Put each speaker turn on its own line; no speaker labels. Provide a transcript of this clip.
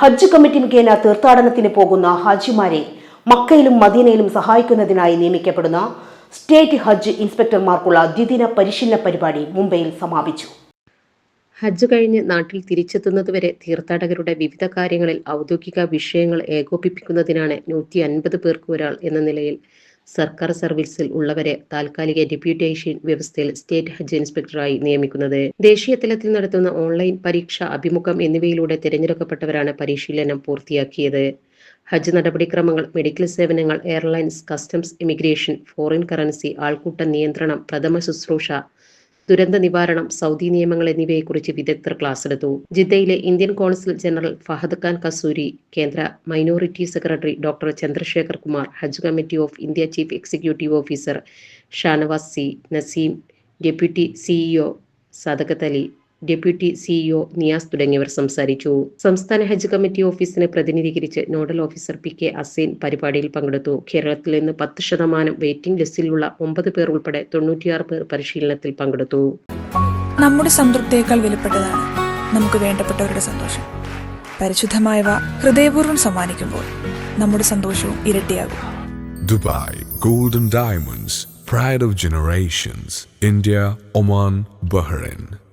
ഹജ്ജ് committee മുഖേന തീർത്ഥാടനത്തിന് പോകുന്ന ഹാജിമാരെ മക്കയിലും മദീനയിലും സഹായിക്കുന്നതിനായി നിയമിക്കപ്പെടുന്ന സ്റ്റേറ്റ് ഹജ്ജ് ഇൻസ്പെക്ടർമാർക്കുള്ള ദ്വിദിന പരിശീലന പരിപാടി മുംബൈയിൽ സമാപിച്ചു.
ഹജ്ജ് കഴിഞ്ഞ് നാട്ടിൽ തിരിച്ചെത്തുന്നതുവരെ തീർത്ഥാടകരുടെ വിവിധ കാര്യങ്ങളിൽ ഔദ്യോഗിക വിഷയങ്ങൾ ഏകോപിപ്പിക്കുന്നതിനാണ് നൂറ്റി അൻപത് പേർക്ക് ഒരാൾ എന്ന നിലയിൽ സർക്കാർ സർവീസിൽ ഉള്ളവരെ താൽക്കാലിക ഡെപ്യൂട്ടേഷൻ വ്യവസ്ഥയിൽ സ്റ്റേറ്റ് ഹജ്ജ് ഇൻസ്പെക്ടറായി നിയമിക്കുന്നത്. ദേശീയ തലത്തിൽ നടത്തുന്ന ഓൺലൈൻ പരീക്ഷ അഭിമുഖം എന്നിവയിലൂടെ തിരഞ്ഞെടുക്കപ്പെട്ടവരാണ് പരിശീലനം പൂർത്തിയാക്കിയത്. ഹജ്ജ് നടപടിക്രമങ്ങൾ മെഡിക്കൽ സേവനങ്ങൾ airlines customs immigration foreign currency ആൾക്കൂട്ട നിയന്ത്രണം പ്രഥമ ശുശ്രൂഷ ദുരന്ത നിവാരണം സൗദി നിയമങ്ങൾ എന്നിവയെക്കുറിച്ച് വിദഗ്ധർ ക്ലാസ് എടുത്തു. ജിദ്ദയിലെ Indian consul general Fahad Khan Kasuri കേന്ദ്ര minority secretary doctor Chandrasekhar Kumar Hajj committee of India chief executive officer Shanavas C Naseem deputy CEO Sadakath Ali deputy CEO Niyas തുടങ്ങിയവർ സംസാരിച്ചു. സംസ്ഥാന ഹജ്ജ് കമ്മിറ്റി ഓഫീസിനെ പ്രതിനിധീകരിച്ച് nodal officer P K Aseen പരിപാടിയിൽ പങ്കെടുത്തു. കേരളത്തിൽ നിന്ന് പത്ത് ശതമാനം വെയിറ്റിംഗ് ലിസ്റ്റിലുള്ള ഒമ്പത് പേർ ഉൾപ്പെടെ തൊണ്ണൂറ്റിയാറ് പേർ പരിശീലനത്തിൽ പങ്കെടുത്തു.
നമ്മുടെ സംതൃപ്തിയേക്കാൾ വിലപ്പെട്ടതാണ് നമുക്ക് വേണ്ടപ്പെട്ടവരുടെ സന്തോഷം. പരിശുദ്ധമായവ ഹൃദയപൂർവം സമ്മാനിക്കുമ്പോൾ നമ്മുടെ സന്തോഷവും ഇരട്ടിയാകും.
Dubai golden diamonds pride of generations India Oman Bahrain.